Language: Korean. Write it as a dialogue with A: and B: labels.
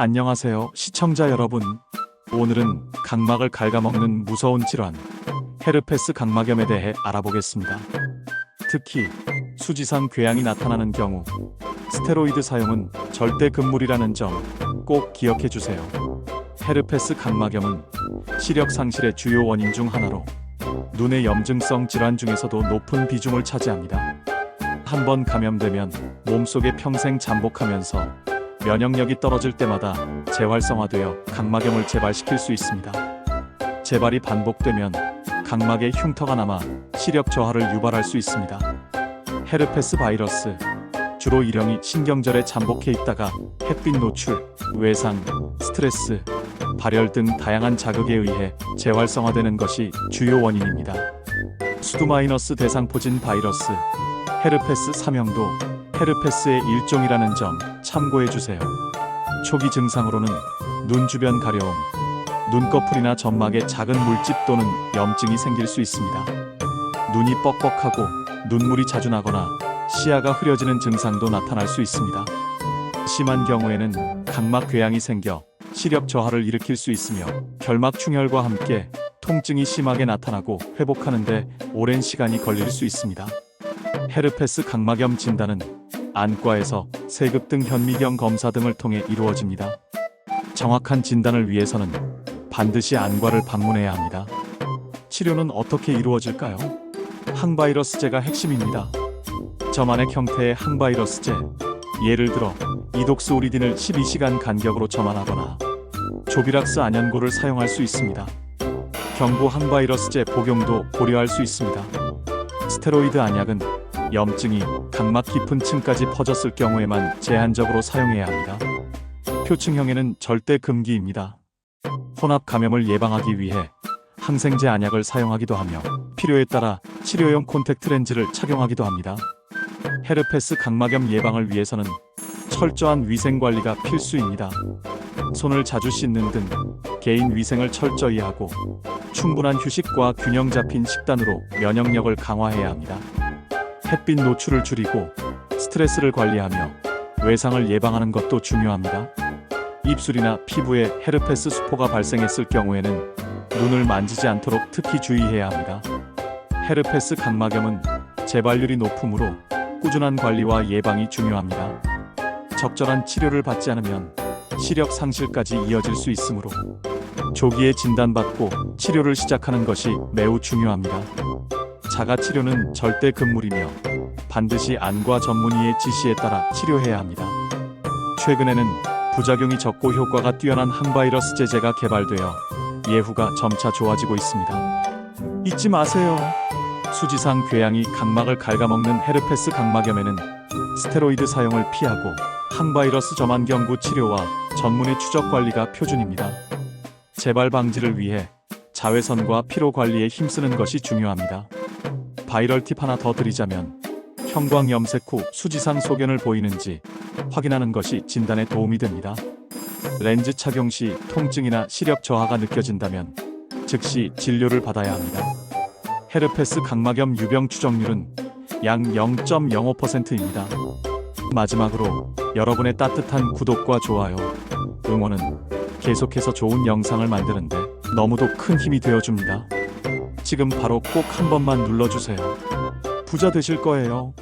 A: 안녕하세요, 시청자 여러분. 오늘은 각막을 갉아먹는 무서운 질환, 헤르페스 각막염에 대해 알아보겠습니다. 특히 수지상 궤양이 나타나는 경우 스테로이드 사용은 절대 금물이라는 점 꼭 기억해 주세요. 헤르페스 각막염은 시력 상실의 주요 원인 중 하나로 눈의 염증성 질환 중에서도 높은 비중을 차지합니다. 한 번 감염되면 몸속에 평생 잠복하면서 면역력이 떨어질 때마다 재활성화되어 각막염을 재발시킬 수 있습니다. 재발이 반복되면 각막에 흉터가 남아 시력 저하를 유발할 수 있습니다. 헤르페스 바이러스 주로 일형이 신경절에 잠복해 있다가 햇빛 노출, 외상, 스트레스, 발열 등 다양한 자극에 의해 재활성화되는 것이 주요 원인입니다. 수두마이너스 대상포진 바이러스, 헤르페스 3형도 헤르페스의 일종이라는 점 참고해 주세요. 초기 증상으로는 눈 주변 가려움, 눈꺼풀이나 점막에 작은 물집 또는 염증이 생길 수 있습니다. 눈이 뻑뻑하고 눈물이 자주 나거나 시야가 흐려지는 증상도 나타날 수 있습니다. 심한 경우에는 각막 궤양이 생겨 시력 저하를 일으킬 수 있으며 결막 충혈과 함께 통증이 심하게 나타나고 회복하는데 오랜 시간이 걸릴 수 있습니다. 헤르페스 각막염 진단은 안과에서 세급 등 현미경 검사 등을 통해 이루어집니다. 정확한 진단을 위해서는 반드시 안과를 방문해야 합니다. 치료는 어떻게 이루어질까요? 항바이러스제가 핵심입니다. 저만의 형태의 항바이러스제, 예를 들어 이독스 우리딘을 12시간 간격으로 점안하거나 조비락스 안연고를 사용할 수 있습니다. 경부 항바이러스제 복용도 고려할 수 있습니다. 스테로이드 안약은 염증이 각막 깊은 층까지 퍼졌을 경우에만 제한적으로 사용해야 합니다. 표층형에는 절대 금기입니다. 혼합 감염을 예방하기 위해 항생제 안약을 사용하기도 하며 필요에 따라 치료용 콘택트 렌즈를 착용하기도 합니다. 헤르페스 각막염 예방을 위해서는 철저한 위생 관리가 필수입니다. 손을 자주 씻는 등 개인 위생을 철저히 하고 충분한 휴식과 균형 잡힌 식단으로 면역력을 강화해야 합니다. 햇빛 노출을 줄이고 스트레스를 관리하며 외상을 예방하는 것도 중요합니다. 입술이나 피부에 헤르페스 수포가 발생했을 경우에는 눈을 만지지 않도록 특히 주의해야 합니다. 헤르페스 각막염은 재발률이 높으므로 꾸준한 관리와 예방이 중요합니다. 적절한 치료를 받지 않으면 시력 상실까지 이어질 수 있으므로 조기에 진단받고 치료를 시작하는 것이 매우 중요합니다. 자가 치료는 절대 금물이며 반드시 안과 전문의의 지시에 따라 치료해야 합니다. 최근에는 부작용이 적고 효과가 뛰어난 항바이러스 제제가 개발되어 예후가 점차 좋아지고 있습니다. 잊지 마세요. 수지상 궤양이 각막을 갉아먹는 헤르페스 각막염에는 스테로이드 사용을 피하고 항바이러스 점안 경구 치료와 전문의 추적 관리가 표준입니다. 재발 방지를 위해 자외선과 피로 관리에 힘쓰는 것이 중요합니다. 바이럴 팁 하나 더 드리자면 형광 염색 후 수지상 소견을 보이는지 확인하는 것이 진단에 도움이 됩니다. 렌즈 착용 시 통증이나 시력 저하가 느껴진다면 즉시 진료를 받아야 합니다. 헤르페스 각막염 유병 추정률은 약 0.05%입니다. 마지막으로 여러분의 따뜻한 구독과 좋아요, 응원은 계속해서 좋은 영상을 만드는데 너무도 큰 힘이 되어줍니다. 지금 바로 꼭 한 번만 눌러주세요. 부자 되실 거예요.